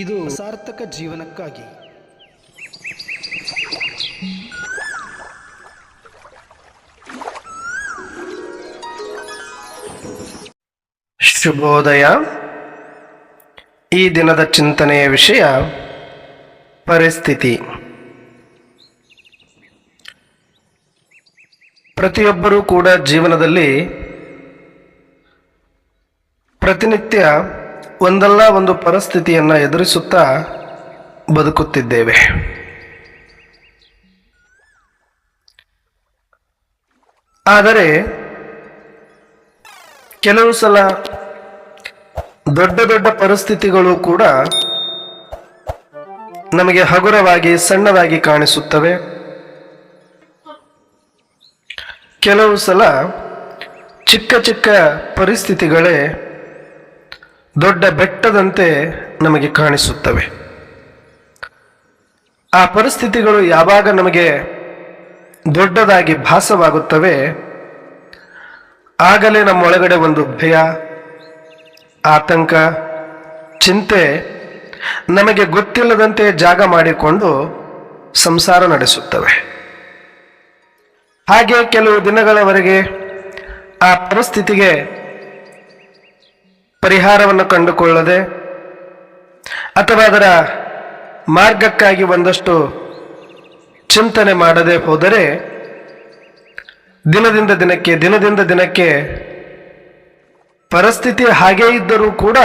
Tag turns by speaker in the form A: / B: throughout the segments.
A: ಇದು ಸಾರ್ಥಕ ಜೀವನಕ್ಕಾಗಿ.
B: ಶುಭೋದಯ. ಈ ದಿನದ ಚಿಂತನೆಯ ವಿಷಯ ಪರಿಸ್ಥಿತಿ. ಪ್ರತಿಯೊಬ್ಬರೂ ಕೂಡ ಜೀವನದಲ್ಲಿ ಪ್ರತಿನಿತ್ಯ ಒಂದಲ್ಲ ಒಂದು ಪರಿಸ್ಥಿತಿಯನ್ನು ಎದುರಿಸುತ್ತಾ ಬದುಕುತ್ತಿದ್ದೇವೆ. ಆದರೆ ಕೆಲವು ಸಲ ದೊಡ್ಡ ದೊಡ್ಡ ಪರಿಸ್ಥಿತಿಗಳು ಕೂಡ ನಮಗೆ ಹಗುರವಾಗಿ, ಸಣ್ಣದಾಗಿ ಕಾಣಿಸುತ್ತವೆ. ಕೆಲವು ಸಲ ಚಿಕ್ಕ ಚಿಕ್ಕ ಪರಿಸ್ಥಿತಿಗಳೇ ದೊಡ್ಡ ಬೆಟ್ಟದಂತೆ ನಮಗೆ ಕಾಣಿಸುತ್ತವೆ. ಆ ಪರಿಸ್ಥಿತಿಗಳು ಯಾವಾಗ ನಮಗೆ ದೊಡ್ಡದಾಗಿ ಭಾಸವಾಗುತ್ತವೆ, ಆಗಲೇ ನಮ್ಮೊಳಗಡೆ ಒಂದು ಭಯ, ಆತಂಕ, ಚಿಂತೆ ನಮಗೆ ಗೊತ್ತಿಲ್ಲದಂತೆ ಜಾಗ ಮಾಡಿಕೊಂಡು ಸಂಸಾರ ನಡೆಸುತ್ತವೆ. ಹಾಗೆ ಕೆಲವು ದಿನಗಳವರೆಗೆ ಆ ಪರಿಸ್ಥಿತಿಗೆ ಪರಿಹಾರವನ್ನು ಕಂಡುಕೊಳ್ಳದೆ ಅಥವಾ ಅದರ ಮಾರ್ಗಕ್ಕಾಗಿ ಒಂದಷ್ಟು ಚಿಂತನೆ ಮಾಡದೆ ಹೋದರೆ ದಿನದಿಂದ ದಿನಕ್ಕೆ ದಿನದಿಂದ ದಿನಕ್ಕೆ ಪರಿಸ್ಥಿತಿ ಹಾಗೇ ಇದ್ದರೂ ಕೂಡ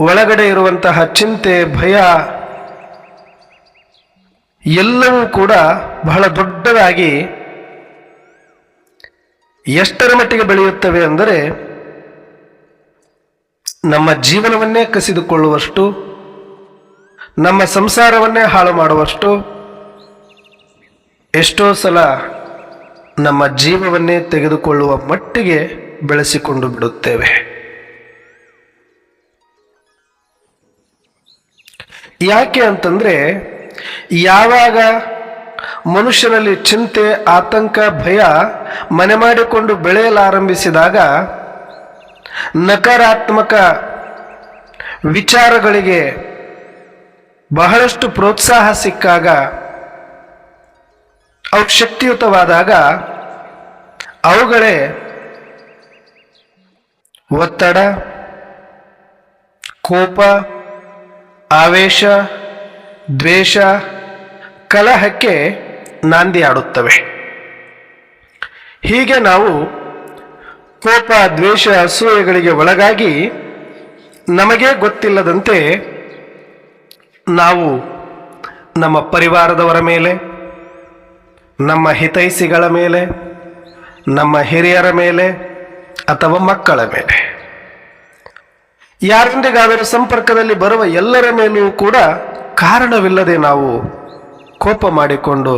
B: ಒಳಗಡೆ ಇರುವಂತಹ ಚಿಂತೆ, ಭಯ ಎಲ್ಲವೂ ಕೂಡ ಬಹಳ ದೊಡ್ಡದಾಗಿ ಎಷ್ಟರ ಮಟ್ಟಿಗೆ ಬೆಳೆಯುತ್ತವೆ ಅಂದರೆ ನಮ್ಮ ಜೀವನವನ್ನೇ ಕಸಿದುಕೊಳ್ಳುವಷ್ಟು, ನಮ್ಮ ಸಂಸಾರವನ್ನೇ ಹಾಳು ಮಾಡುವಷ್ಟು ಎಷ್ಟೋ ಸಲ ನಮ್ಮ ಜೀವವನ್ನೇ ತೆಗೆದುಕೊಳ್ಳುವ ಮಟ್ಟಿಗೆ ಬೆಳೆಸಿಕೊಂಡು ಬಿಡುತ್ತೇವೆ. ಯಾಕೆ ಅಂತಂದ್ರೆ, ಯಾವಾಗ ಮನುಷ್ಯನಲ್ಲಿ ಚಿಂತೆ, ಆತಂಕ, ಭಯ ಮನೆ ಮಾಡಿಕೊಂಡು ಬೆಳೆಯಲಾರಂಭಿಸಿದಾಗ ನಕಾರಾತ್ಮಕ ವಿಚಾರಗಳಿಗೆ ಬಹಳಷ್ಟು ಪ್ರೋತ್ಸಾಹ ಸಿಕ್ಕಾಗ, ಅವು ಶಕ್ತಿಯುತವಾದಾಗ ಅವುಗಳೇ ಒತ್ತಡ, ಕೋಪ, ಆವೇಶ, ದ್ವೇಷ, ಕಲಹಕ್ಕೆ ನಾಂದಿಯಾಡುತ್ತವೆ ಹೀಗೆ ನಾವು ಕೋಪ, ದ್ವೇಷ, ಅಸೂಯೆಗಳಿಗೆ ಒಳಗಾಗಿ ನಮಗೇ ಗೊತ್ತಿಲ್ಲದಂತೆ ನಾವು ನಮ್ಮ ಪರಿವಾರದವರ ಮೇಲೆ, ನಮ್ಮ ಹಿತೈಸಿಗಳ ಮೇಲೆ, ನಮ್ಮ ಹಿರಿಯರ ಮೇಲೆ ಅಥವಾ ಮಕ್ಕಳ ಮೇಲೆ. ಯಾರೊಂದಿಗಾದರೂ ಸಂಪರ್ಕದಲ್ಲಿ ಬರುವ ಎಲ್ಲರ ಮೇಲೂ ಕೂಡ ಕಾರಣವಿಲ್ಲದೆ ನಾವು ಕೋಪ ಮಾಡಿಕೊಂಡು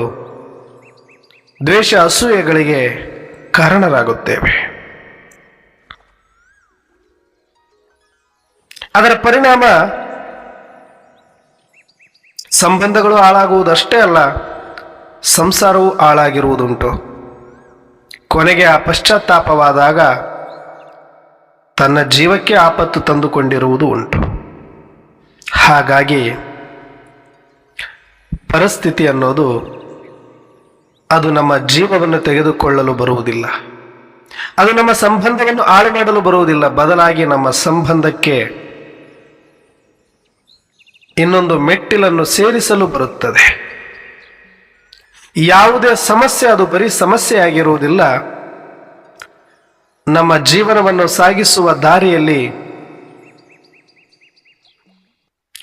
B: ದ್ವೇಷ, ಅಸೂಯೆಗಳಿಗೆ ಕಾರಣರಾಗುತ್ತೇವೆ. ಅದರ ಪರಿಣಾಮ ಸಂಬಂಧಗಳು ಹಾಳಾಗುವುದಷ್ಟೇ ಅಲ್ಲ, ಸಂಸಾರವು ಹಾಳಾಗಿರುವುದುಂಟು. ಕೊನೆಗೆ ಆ ಪಶ್ಚಾತ್ತಾಪವಾದಾಗ ತನ್ನ ಜೀವಕ್ಕೆ ಆಪತ್ತು ತಂದುಕೊಂಡಿರುವುದು ಉಂಟು. ಹಾಗಾಗಿ ಪರಿಸ್ಥಿತಿ ಅನ್ನೋದು ಅದು ನಮ್ಮ ಜೀವವನ್ನು ತೆಗೆದುಕೊಳ್ಳಲು ಬರುವುದಿಲ್ಲ. ಅದು ನಮ್ಮ ಸಂಬಂಧವನ್ನು ಹಾಳು ಮಾಡಲು ಬರುವುದಿಲ್ಲ. ಬದಲಾಗಿ ನಮ್ಮ ಸಂಬಂಧಕ್ಕೆ ಇನ್ನೊಂದು ಮೆಟ್ಟಿಲನ್ನು ಸೇರಿಸಲು ಬರುತ್ತದೆ. ಯಾವುದೇ ಸಮಸ್ಯೆ ಅದು ಬರೀ ಸಮಸ್ಯೆ ಆಗಿರುವುದಿಲ್ಲ ನಮ್ಮ ಜೀವನವನ್ನು ಸಾಗಿಸುವ ದಾರಿಯಲ್ಲಿ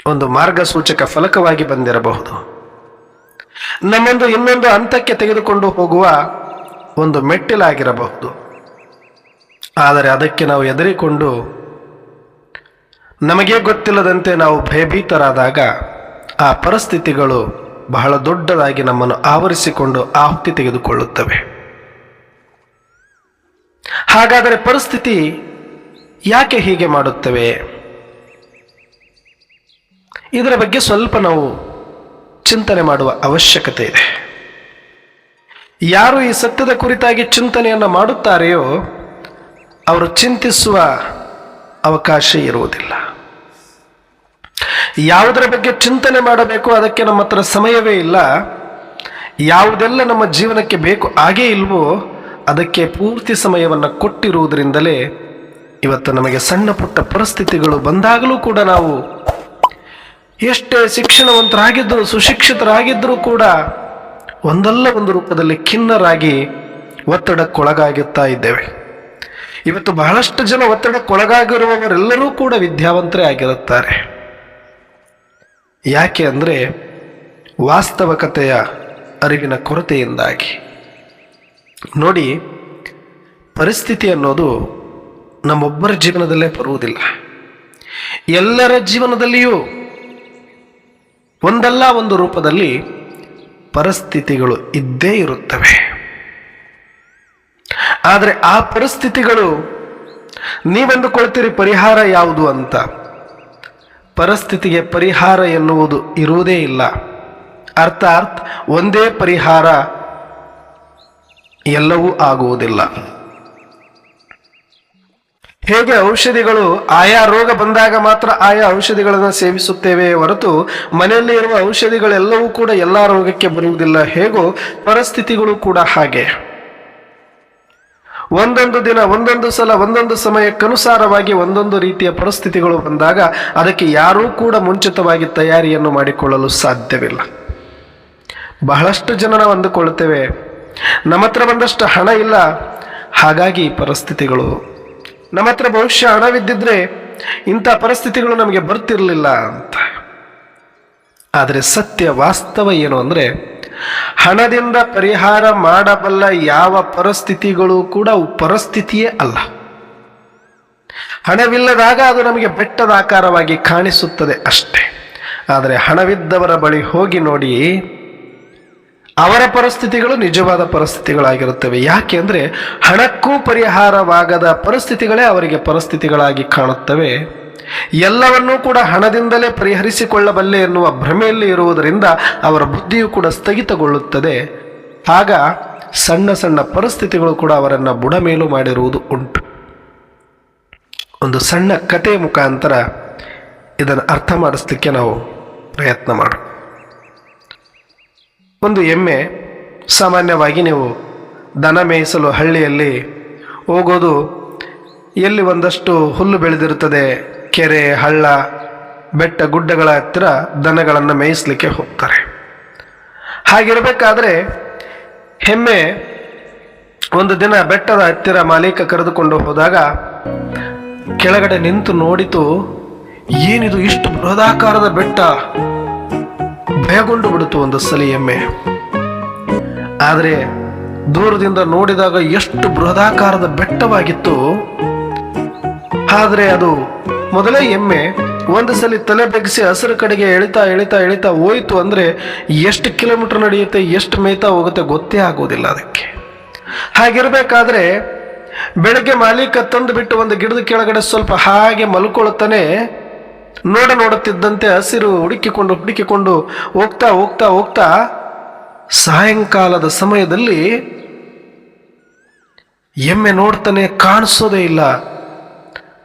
B: ಒಂದು ಮಾರ್ಗಸೂಚಕ ಫಲಕವಾಗಿ ಬಂದಿರಬಹುದು. ನಮ್ಮೊಂದು ಇನ್ನೊಂದು ಹಂತಕ್ಕೆ ತೆಗೆದುಕೊಂಡು ಹೋಗುವ ಒಂದು ಮೆಟ್ಟಿಲಾಗಿರಬಹುದು. ಆದರೆ ಅದಕ್ಕೆ ನಾವು ಎದರಿಕೊಂಡು ನಮಗೆ ಗೊತ್ತಿಲ್ಲದಂತೆ ನಾವು ಭಯಭೀತರಾದಾಗ ಆ ಪರಿಸ್ಥಿತಿಗಳು ಬಹಳ ದೊಡ್ಡದಾಗಿ ನಮ್ಮನ್ನು ಆವರಿಸಿಕೊಂಡು ಆಹುತಿ ತೆಗೆದುಕೊಳ್ಳುತ್ತವೆ. ಹಾಗಾದರೆ ಪರಿಸ್ಥಿತಿ ಯಾಕೆ ಹೀಗೆ ಮಾಡುತ್ತವೆ? ಇದರ ಬಗ್ಗೆ ಸ್ವಲ್ಪ ನಾವು ಚಿಂತನೆ ಮಾಡುವ ಅವಶ್ಯಕತೆ ಇದೆ. ಯಾರು ಈ ಸತ್ಯದ ಕುರಿತಾಗಿ ಚಿಂತನೆಯನ್ನು ಮಾಡುತ್ತಾರೆಯೋ, ಅವರು ಚಿಂತಿಸುವ ಅವಕಾಶ ಇರುವುದಿಲ್ಲ. ಯಾವುದರ ಬಗ್ಗೆ ಚಿಂತನೆ ಮಾಡಬೇಕು ಅದಕ್ಕೆ ನಮ್ಮ ಹತ್ರ ಸಮಯವೇ ಇಲ್ಲ. ಯಾವುದೆಲ್ಲ ನಮ್ಮ ಜೀವನಕ್ಕೆ ಬೇಕು ಹಾಗೇ ಇಲ್ವೋ ಅದಕ್ಕೆ ಪೂರ್ತಿ ಸಮಯವನ್ನು ಕೊಟ್ಟಿರುವುದರಿಂದಲೇ ಇವತ್ತು ನಮಗೆ ಸಣ್ಣ ಪುಟ್ಟ ಪರಿಸ್ಥಿತಿಗಳು ಬಂದಾಗಲೂ ಕೂಡ ನಾವು ಎಷ್ಟೇ ಶಿಕ್ಷಣವಂತರಾಗಿದ್ದರೂ, ಸುಶಿಕ್ಷಿತರಾಗಿದ್ದರೂ ಕೂಡ ಒಂದಲ್ಲ ಒಂದು ರೂಪದಲ್ಲಿ ಖಿನ್ನರಾಗಿ ಒತ್ತಡಕ್ಕೊಳಗಾಗುತ್ತಾ ಇದ್ದೇವೆ. ಇವತ್ತು ಬಹಳಷ್ಟು ಜನ ಒತ್ತಡಕ್ಕೊಳಗಾಗಿರುವವರೆಲ್ಲರೂ ಕೂಡ ವಿದ್ಯಾವಂತರೇ ಆಗಿರುತ್ತಾರೆ. ಯಾಕೆ ಅಂದರೆ ವಾಸ್ತವಕತೆಯ ಅರಿವಿನ ಕೊರತೆಯಿಂದಾಗಿ. ನೋಡಿ, ಪರಿಸ್ಥಿತಿ ಅನ್ನೋದು ನಮ್ಮೊಬ್ಬರ ಜೀವನದಲ್ಲೇ ಬರುವುದಿಲ್ಲ. ಎಲ್ಲರ ಜೀವನದಲ್ಲಿಯೂ ಒಂದಲ್ಲ ಒಂದು ರೂಪದಲ್ಲಿ ಪರಿಸ್ಥಿತಿಗಳು ಇದ್ದೇ ಇರುತ್ತವೆ. ಆದರೆ ಆ ಪರಿಸ್ಥಿತಿಗಳು ನೀವೆಂದುಕೊಳ್ತೀರಿ ಪರಿಹಾರ ಯಾವುದು ಅಂತ? ಪರಿಸ್ಥಿತಿಗೆ ಪರಿಹಾರ ಎನ್ನುವುದು ಇರುವುದೇ ಇಲ್ಲ. ಅರ್ಥಾತ್ ಒಂದೇ ಪರಿಹಾರ ಎಲ್ಲವೂ ಆಗುವುದಿಲ್ಲ. ಹೇಗೆ ಔಷಧಿಗಳು ಆಯಾ ರೋಗ ಬಂದಾಗ ಮಾತ್ರ ಆಯಾ ಔಷಧಿಗಳನ್ನು ಸೇವಿಸುತ್ತೇವೆ ಹೊರತು ಮನೆಯಲ್ಲಿ ಇರುವ ಔಷಧಿಗಳೆಲ್ಲವೂ ಕೂಡ ಎಲ್ಲ ರೋಗಕ್ಕೆ ಬರುವುದಿಲ್ಲ. ಹೇಗೋ ಪರಿಸ್ಥಿತಿಗಳು ಕೂಡ ಹಾಗೆ. ಒಂದೊಂದು ದಿನ, ಒಂದೊಂದು ಸಲ, ಒಂದೊಂದು ಸಮಯಕ್ಕನುಸಾರವಾಗಿ ಒಂದೊಂದು ರೀತಿಯ ಪರಿಸ್ಥಿತಿಗಳು ಬಂದಾಗ ಅದಕ್ಕೆ ಯಾರೂ ಕೂಡ ಮುಂಚಿತವಾಗಿ ತಯಾರಿಯನ್ನು ಮಾಡಿಕೊಳ್ಳಲು ಸಾಧ್ಯವಿಲ್ಲ. ಬಹಳಷ್ಟು ಜನ ನಾವು ಅಂದುಕೊಳ್ಳುತ್ತೇವೆ ನಮ್ಮ ಹತ್ರ ಬಂದಷ್ಟು ಹಣ ಇಲ್ಲ. ಹಾಗಾಗಿ ಪರಿಸ್ಥಿತಿಗಳು, ನಮ್ಮ ಹತ್ರ ಬಹುಶಃ ಹಣವಿದ್ದಿದ್ರೆ ಇಂಥ ಪರಿಸ್ಥಿತಿಗಳು ನಮಗೆ ಬರ್ತಿರಲಿಲ್ಲ ಅಂತ. ಆದರೆ ಸತ್ಯ ವಾಸ್ತವ ಏನು ಅಂದರೆ ಹಣದಿಂದ ಪರಿಹಾರ ಮಾಡಬಲ್ಲ ಯಾವ ಪರಿಸ್ಥಿತಿಗಳು ಕೂಡ ಪರಿಸ್ಥಿತಿಯೇ ಅಲ್ಲ. ಹಣವಿಲ್ಲದಾಗ ಅದು ನಮಗೆ ಬೆಟ್ಟದ ಆಕಾರವಾಗಿ ಕಾಣಿಸುತ್ತದೆ ಅಷ್ಟೇ. ಆದರೆ ಹಣವಿದ್ದವರ ಬಳಿ ಹೋಗಿ ನೋಡಿ ಅವರ ಪರಿಸ್ಥಿತಿಗಳು ನಿಜವಾದ ಪರಿಸ್ಥಿತಿಗಳಾಗಿರುತ್ತವೆ. ಯಾಕೆ ಅಂದರೆ ಹಣಕ್ಕೂ ಪರಿಹಾರವಾಗದ ಪರಿಸ್ಥಿತಿಗಳೇ ಅವರಿಗೆ ಪರಿಸ್ಥಿತಿಗಳಾಗಿ ಕಾಣುತ್ತವೆ. ಎಲ್ಲವನ್ನೂ ಕೂಡ ಹಣದಿಂದಲೇ ಪರಿಹರಿಸಿಕೊಳ್ಳಬಲ್ಲೆ ಎನ್ನುವ ಭ್ರಮೆಯಲ್ಲಿ ಇರುವುದರಿಂದ ಅವರ ಬುದ್ಧಿಯು ಕೂಡ ಸ್ಥಗಿತಗೊಳ್ಳುತ್ತದೆ. ಆಗ ಸಣ್ಣ ಸಣ್ಣ ಪರಿಸ್ಥಿತಿಗಳು ಕೂಡ ಅವರನ್ನು ಬುಡಮೇಲು ಮಾಡಿರುವುದು ಉಂಟು. ಒಂದು ಸಣ್ಣ ಕತೆ ಮುಖಾಂತರ ಇದನ್ನು ಅರ್ಥ ಮಾಡಿಸ್ಲಿಕ್ಕೆ ನಾವು ಪ್ರಯತ್ನ ಮಾಡು ಒಂದು ಎಮ್ಮೆ, ಸಾಮಾನ್ಯವಾಗಿ ನೀವು ದನ ಮೇಯಿಸಲು ಹಳ್ಳಿಯಲ್ಲಿ ಹೋಗೋದು ಎಲ್ಲಿ ಒಂದಷ್ಟು ಹುಲ್ಲು ಬೆಳೆದಿರುತ್ತದೆ ಕೆರೆ, ಹಳ್ಳ, ಬೆಟ್ಟ, ಗುಡ್ಡಗಳ ಹತ್ತಿರ ದನಗಳನ್ನು ಮೇಯಿಸಲಿಕ್ಕೆ ಹೋಗ್ತಾರೆ. ಹಾಗಿರಬೇಕಾದ್ರೆ ಹೆಮ್ಮೆ ಒಂದು ದಿನ ಬೆಟ್ಟದ ಹತ್ತಿರ ಮಾಲೀಕ ಕರೆದುಕೊಂಡು ಹೋದಾಗ ಕೆಳಗಡೆ ನಿಂತು ನೋಡಿತು, ಏನಿದು ಇಷ್ಟು ಬೃಹದಾಕಾರದ ಬೆಟ್ಟ? ಭಯಗೊಂಡು ಬಿಡಿತು ಒಂದು ಸಲಿ ಎಮ್ಮೆ ಆದರೆ ದೂರದಿಂದ ನೋಡಿದಾಗ ಎಷ್ಟು ಬೃಹದಾಕಾರದ ಬೆಟ್ಟವಾಗಿತ್ತು. ಆದರೆ ಅದು ಮೊದಲೇ ಎಮ್ಮೆ ಒಂದು ಸಲ ತಲೆ ಬಗ್ಗಿಸಿ ಹಸಿರು ಕಡೆಗೆ ಎಳಿತಾ ಎಳಿತಾ ಎಳಿತಾ ಹೋಯಿತು ಅಂದರೆ ಎಷ್ಟು ಕಿಲೋಮೀಟರ್ ನಡೆಯುತ್ತೆ, ಎಷ್ಟು ಮೇಯ್ತಾ ಹೋಗುತ್ತೆ ಗೊತ್ತೇ ಆಗೋದಿಲ್ಲ ಅದಕ್ಕೆ. ಹಾಗಿರಬೇಕಾದ್ರೆ ಬೆಳಗ್ಗೆ ಮಾಲೀಕ ತಂದು ಬಿಟ್ಟು ಒಂದು ಗಿಡದ ಕೆಳಗಡೆ ಸ್ವಲ್ಪ ಹಾಗೆ ಮಲ್ಕೊಳ್ತಾನೆ ನೋಡ ನೋಡುತ್ತಿದ್ದಂತೆ ಹಸಿರು ಹುಡುಕಿಕೊಂಡು ಹುಡುಕಿಕೊಂಡು ಹೋಗ್ತಾ ಹೋಗ್ತಾ ಹೋಗ್ತಾ ಸಾಯಂಕಾಲದ ಸಮಯದಲ್ಲಿ ಎಮ್ಮೆ ನೋಡ್ತಾನೆ ಕಾಣಿಸೋದೇ ಇಲ್ಲ.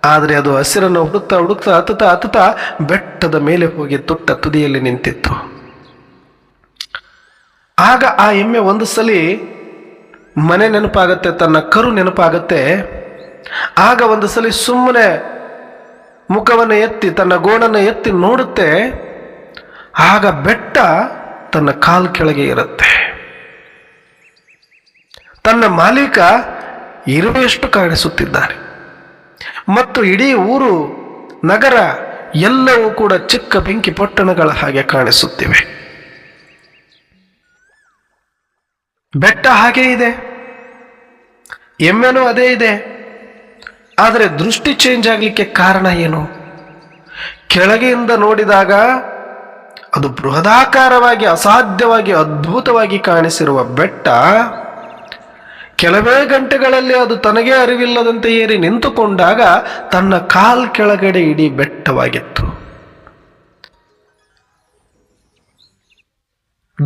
B: ಆದರೆ ಅದು ಹಸಿರನ್ನು ಹುಡುಕ್ತಾ ಹುಡುಕ್ತಾ ಹತ್ತುತ್ತಾ ಹತ್ತುತ್ತಾ ಬೆಟ್ಟದ ಮೇಲೆ ಹೋಗಿ ತುಟ್ಟ ತುದಿಯಲ್ಲಿ ನಿಂತಿತ್ತು. ಆಗ ಆ ಎಮ್ಮೆ ಒಂದು ಸಲಿ ಮನೆ ನೆನಪಾಗತ್ತೆ, ತನ್ನ ಕರು ನೆನಪಾಗತ್ತೆ. ಆಗ ಒಂದು ಸಲಿ ಸುಮ್ಮನೆ ಮುಖವನ್ನು ಎತ್ತಿ, ತನ್ನ ಗೋಣನ್ನು ಎತ್ತಿ ನೋಡುತ್ತೆ. ಆಗ ಬೆಟ್ಟ ತನ್ನ ಕಾಲು ಕೆಳಗೆ ಇರುತ್ತೆ. ತನ್ನ ಮಾಲೀಕ ಇರುವೆಯಷ್ಟು ಕಾಣಿಸುತ್ತಿದ್ದಾನೆ ಮತ್ತು ಇಡೀ ಊರು, ನಗರ ಎಲ್ಲವೂ ಕೂಡ ಚಿಕ್ಕ ಬೆಂಕಿ ಪಟ್ಟಣಗಳ ಹಾಗೆ ಕಾಣಿಸುತ್ತಿವೆ. ಬೆಟ್ಟ ಹಾಗೇ ಇದೆ. ಎಮ್ಮೆನೂ ಅದೇ ಇದೆ. ಆದರೆ ದೃಷ್ಟಿ ಚೇಂಜ್ ಆಗಲಿಕ್ಕೆ ಕಾರಣ ಏನು? ಕೆಳಗೆಯಿಂದ ನೋಡಿದಾಗ ಅದು ಬೃಹದಾಕಾರವಾಗಿ, ಅಸಾಧ್ಯವಾಗಿ, ಅದ್ಭುತವಾಗಿ ಕಾಣಿಸಿರುವ ಬೆಟ್ಟ ಕೆಲವೇ ಗಂಟೆಗಳಲ್ಲಿ ಅದು ತನಗೇ ಅರಿವಿಲ್ಲದಂತೆ ಏರಿ ನಿಂತುಕೊಂಡಾಗ ತನ್ನ ಕಾಲ್ ಕೆಳಗಡೆ ಇಡೀ ಬೆಟ್ಟವಾಗಿತ್ತು.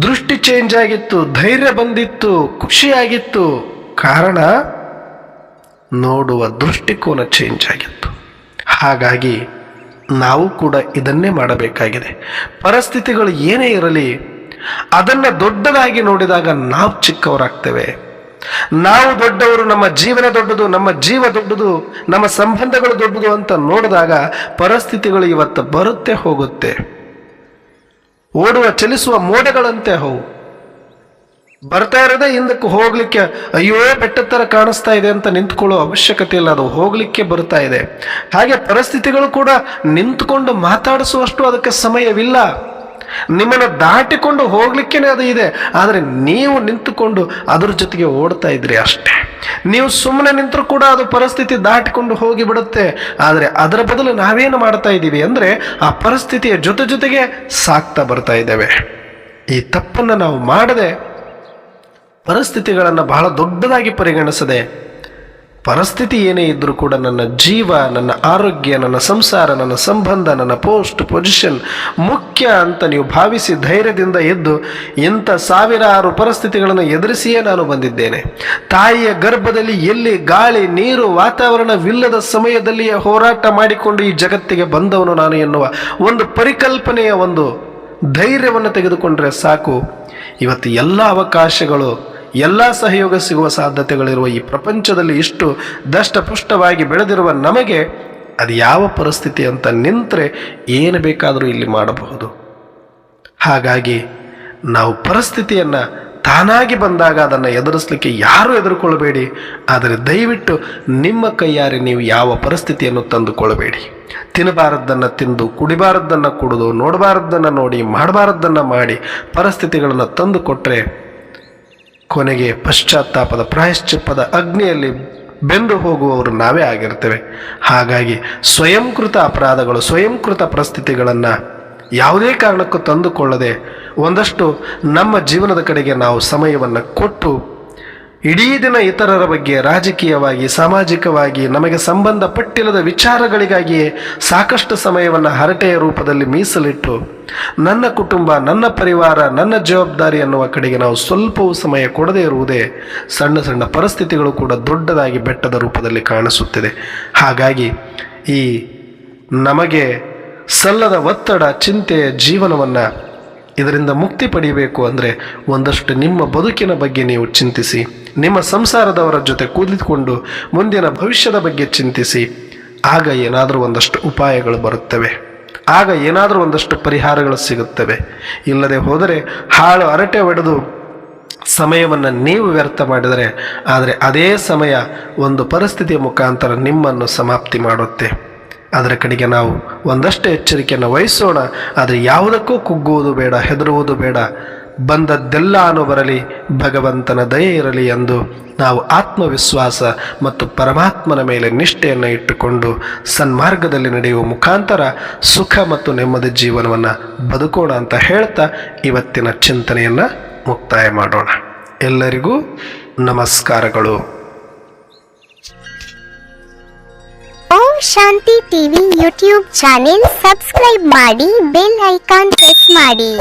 B: ದೃಷ್ಟಿ ಚೇಂಜ್ ಆಗಿತ್ತು, ಧೈರ್ಯ ಬಂದಿತ್ತು, ಖುಷಿಯಾಗಿತ್ತು. ಕಾರಣ, ನೋಡುವ ದೃಷ್ಟಿಕೋನ ಚೇಂಜ್ ಆಗಿತ್ತು. ಹಾಗಾಗಿ ನಾವು ಕೂಡ ಇದನ್ನೇ ಮಾಡಬೇಕಾಗಿದೆ. ಪರಿಸ್ಥಿತಿಗಳು ಏನೇ ಇರಲಿ, ಅದನ್ನು ದೊಡ್ಡದಾಗಿ ನೋಡಿದಾಗ ನಾವು ಚಿಕ್ಕವರಾಗ್ತೇವೆ. ನಾವು ದೊಡ್ಡವರು, ನಮ್ಮ ಜೀವನ ದೊಡ್ಡದು, ನಮ್ಮ ಜೀವ ದೊಡ್ಡದು, ನಮ್ಮ ಸಂಬಂಧಗಳು ದೊಡ್ಡದು ಅಂತ ನೋಡಿದಾಗ ಪರಿಸ್ಥಿತಿಗಳು ಇವತ್ತು ಬರುತ್ತೆ ಹೋಗುತ್ತೆ. ಓಡುವ, ಚಲಿಸುವ ಮೋಡಗಳಂತೆ ಅವು ಬರ್ತಾ ಇರೋದೇ ಹಿಂದಕ್ಕೆ ಹೋಗ್ಲಿಕ್ಕೆ, ಅಯ್ಯೋ ಬೆಟ್ಟದ ಥರ ಕಾಣಿಸ್ತಾ ಇದೆ ಅಂತ ನಿಂತ್ಕೊಳ್ಳೋ ಅವಶ್ಯಕತೆ ಇಲ್ಲ, ಅದು ಹೋಗ್ಲಿಕ್ಕೆ ಬರ್ತಾ ಇದೆ. ಹಾಗೆ ಪರಿಸ್ಥಿತಿಗಳು ಕೂಡ ನಿಂತ್ಕೊಂಡು ಮಾತಾಡಿಸುವಷ್ಟು ಅದಕ್ಕೆ ಸಮಯವಿಲ್ಲ. ನಿಮ್ಮನ್ನು ದಾಟಿಕೊಂಡು ಹೋಗ್ಲಿಕ್ಕೇನೆ ಅದು ಇದೆ. ಆದರೆ ನೀವು ನಿಂತುಕೊಂಡು ಅದರ ಜೊತೆಗೆ ಓಡ್ತಾ ಇದ್ರಿ ಅಷ್ಟೇ. ನೀವು ಸುಮ್ಮನೆ ನಿಂತರೂ ಕೂಡ ಅದು ಪರಿಸ್ಥಿತಿ ದಾಟಿಕೊಂಡು ಹೋಗಿ ಬಿಡುತ್ತೆ. ಆದರೆ ಅದರ ಬದಲು ನಾವೇನು ಮಾಡ್ತಾ ಇದ್ದೀವಿ ಅಂದರೆ ಆ ಪರಿಸ್ಥಿತಿಯ ಜೊತೆ ಜೊತೆಗೆ ಸಾಕ್ತಾ ಬರ್ತಾ ಇದ್ದೇವೆ. ಈ ತಪ್ಪನ್ನು ನಾವು ಮಾಡದೆ ಪರಿಸ್ಥಿತಿಗಳನ್ನು ಬಹಳ ದೊಡ್ಡದಾಗಿ ಪರಿಗಣಿಸದೆ ಪರಿಸ್ಥಿತಿ ಏನೇ ಇದ್ದರೂ ಕೂಡ ನನ್ನ ಜೀವ, ನನ್ನ ಆರೋಗ್ಯ, ನನ್ನ ಸಂಸಾರ, ನನ್ನ ಸಂಬಂಧ, ನನ್ನ ಪೋಸ್ಟ್ ಪೊಸಿಷನ್ ಮುಖ್ಯ ಅಂತ ನೀವು ಭಾವಿಸಿ ಧೈರ್ಯದಿಂದ ಎದ್ದು ಇಂಥ ಸಾವಿರಾರು ಪರಿಸ್ಥಿತಿಗಳನ್ನು ಎದುರಿಸಿಯೇ ನಾನು ಬಂದಿದ್ದೇನೆ. ತಾಯಿಯ ಗರ್ಭದಲ್ಲಿ ಎಲ್ಲಿ ಗಾಳಿ, ನೀರು, ವಾತಾವರಣವಿಲ್ಲದ ಸಮಯದಲ್ಲಿಯೇ ಹೋರಾಟ ಮಾಡಿಕೊಂಡು ಈ ಜಗತ್ತಿಗೆ ಬಂದವನು ನಾನು ಎನ್ನುವ ಒಂದು ಪರಿಕಲ್ಪನೆಯ ಒಂದು ಧೈರ್ಯವನ್ನು ತೆಗೆದುಕೊಂಡ್ರೆ ಸಾಕು. ಇವತ್ತು ಎಲ್ಲ ಅವಕಾಶಗಳು ಎಲ್ಲ ಸಹಯೋಗ ಸಿಗುವ ಸಾಧ್ಯತೆಗಳಿರುವ ಈ ಪ್ರಪಂಚದಲ್ಲಿ ಇಷ್ಟು ದಷ್ಟಪುಷ್ಟವಾಗಿ ಬೆಳೆದಿರುವ ನಮಗೆ ಅದು ಯಾವ ಪರಿಸ್ಥಿತಿ ಅಂತ ನಿಂತರೆ ಏನು ಬೇಕಾದರೂ ಇಲ್ಲಿ ಮಾಡಬಹುದು. ಹಾಗಾಗಿ ನಾವು ಪರಿಸ್ಥಿತಿಯನ್ನು ತಾನಾಗಿ ಬಂದಾಗ ಅದನ್ನು ಎದುರಿಸಲಿಕ್ಕೆ ಯಾರೂ ಎದುರುಕೊಳ್ಳಬೇಡಿ. ಆದರೆ ದಯವಿಟ್ಟು ನಿಮ್ಮ ಕೈಯಾರೆ ನೀವು ಯಾವ ಪರಿಸ್ಥಿತಿಯನ್ನು ತಂದುಕೊಳ್ಳಬೇಡಿ. ತಿನ್ನಬಾರದ್ದನ್ನು ತಿಂದು, ಕುಡಿಬಾರದ್ದನ್ನು ಕುಡಿದು, ನೋಡಬಾರದ್ದನ್ನು ನೋಡಿ, ಮಾಡಬಾರದ್ದನ್ನು ಮಾಡಿ ಪರಿಸ್ಥಿತಿಗಳನ್ನು ತಂದು ಕೊಟ್ಟರೆ ಕೊನೆಗೆ ಪಶ್ಚಾತ್ತಾಪದ ಪ್ರಾಯಶ್ಚಿಪ್ಪದ ಅಗ್ನಿಯಲ್ಲಿ ಬೆಂದು ಹೋಗುವವರು ನಾವೇ ಆಗಿರ್ತೇವೆ. ಹಾಗಾಗಿ ಸ್ವಯಂಕೃತ ಅಪರಾಧಗಳು, ಸ್ವಯಂಕೃತ ಪರಿಸ್ಥಿತಿಗಳನ್ನು ಯಾವುದೇ ಕಾರಣಕ್ಕೂ ತಂದುಕೊಳ್ಳದೆ ಒಂದಷ್ಟು ನಮ್ಮ ಜೀವನದ ಕಡೆಗೆ ನಾವು ಸಮಯವನ್ನು ಕೊಟ್ಟು ಇಡೀ ದಿನ ಇತರರ ಬಗ್ಗೆ ರಾಜಕೀಯವಾಗಿ, ಸಾಮಾಜಿಕವಾಗಿ ನಮಗೆ ಸಂಬಂಧಪಟ್ಟಿಲ್ಲದ ವಿಚಾರಗಳಿಗಾಗಿಯೇ ಸಾಕಷ್ಟು ಸಮಯವನ್ನು ಹರಟೆಯ ರೂಪದಲ್ಲಿ ಮೀಸಲಿಟ್ಟು, ನನ್ನ ಕುಟುಂಬ, ನನ್ನ ಪರಿವಾರ, ನನ್ನ ಜವಾಬ್ದಾರಿ ಅನ್ನುವ ಕಡೆಗೆ ನಾವು ಸ್ವಲ್ಪವೂ ಸಮಯ ಕೊಡದೇ ಇರುವುದೇ ಸಣ್ಣ ಸಣ್ಣ ಪರಿಸ್ಥಿತಿಗಳು ಕೂಡ ದೊಡ್ಡದಾಗಿ ಬೆಟ್ಟದ ರೂಪದಲ್ಲಿ ಕಾಣಿಸುತ್ತಿದೆ. ಹಾಗಾಗಿ ಈ ನಮಗೆ ಸಲ್ಲದ ಒತ್ತಡ ಚಿಂತೆ ಜೀವನವನ್ನು ಇದರಿಂದ ಮುಕ್ತಿ ಪಡೆಯಬೇಕು ಅಂದರೆ ಒಂದಷ್ಟು ನಿಮ್ಮ ಬದುಕಿನ ಬಗ್ಗೆ ನೀವು ಚಿಂತಿಸಿ, ನಿಮ್ಮ ಸಂಸಾರದವರ ಜೊತೆ ಕೂದಿಕೊಂಡು ಮುಂದಿನ ಭವಿಷ್ಯದ ಬಗ್ಗೆ ಚಿಂತಿಸಿ, ಆಗ ಏನಾದರೂ ಒಂದಷ್ಟು ಉಪಾಯಗಳು ಬರುತ್ತವೆ. ಆಗ ಏನಾದರೂ ಒಂದಷ್ಟು ಪರಿಹಾರಗಳು ಸಿಗುತ್ತವೆ. ಇಲ್ಲದೆ ಹೋದರೆ ಹಾಳು ಅರಟೆ ಒಡೆದು ಸಮಯವನ್ನು ನೀವು ವ್ಯರ್ಥ ಮಾಡಿದರೆ, ಆದರೆ ಅದೇ ಸಮಯ ಒಂದು ಪರಿಸ್ಥಿತಿಯ ಮುಖಾಂತರ ನಿಮ್ಮನ್ನು ಸಮಾಪ್ತಿ ಮಾಡುತ್ತೆ. ಅದರ ಕಡೆಗೆ ನಾವು ಒಂದಷ್ಟು ಎಚ್ಚರಿಕೆಯನ್ನು ವಹಿಸೋಣ. ಆದರೆ ಯಾವುದಕ್ಕೂ ಕುಗ್ಗುವುದು ಬೇಡ, ಹೆದರುವುದು ಬೇಡ. ಬಂದದ್ದೆಲ್ಲ ಅನು ಬರಲಿ ಭಗವಂತನ ದಯೆ ಇರಲಿ ಎಂದು ನಾವು ಆತ್ಮವಿಶ್ವಾಸ ಮತ್ತು ಪರಮಾತ್ಮನ ಮೇಲೆ ನಿಷ್ಠೆಯನ್ನು ಇಟ್ಟುಕೊಂಡು ಸನ್ಮಾರ್ಗದಲ್ಲಿ ನಡೆಯುವ ಮುಖಾಂತರ ಸುಖ ಮತ್ತು ನೆಮ್ಮದಿ ಜೀವನವನ್ನು ಬದುಕೋಣ ಅಂತ ಹೇಳ್ತಾ ಇವತ್ತಿನ ಚಿಂತನೆಯನ್ನು ಮುಕ್ತಾಯ ಮಾಡೋಣ. ಎಲ್ಲರಿಗೂ ನಮಸ್ಕಾರಗಳು.
C: Om Shanti TV YouTube channel subscribe ಮಾಡಿ ಬೆಲ್ ಐಕಾನ್ ಪ್ರೆಸ್ ಮಾಡಿ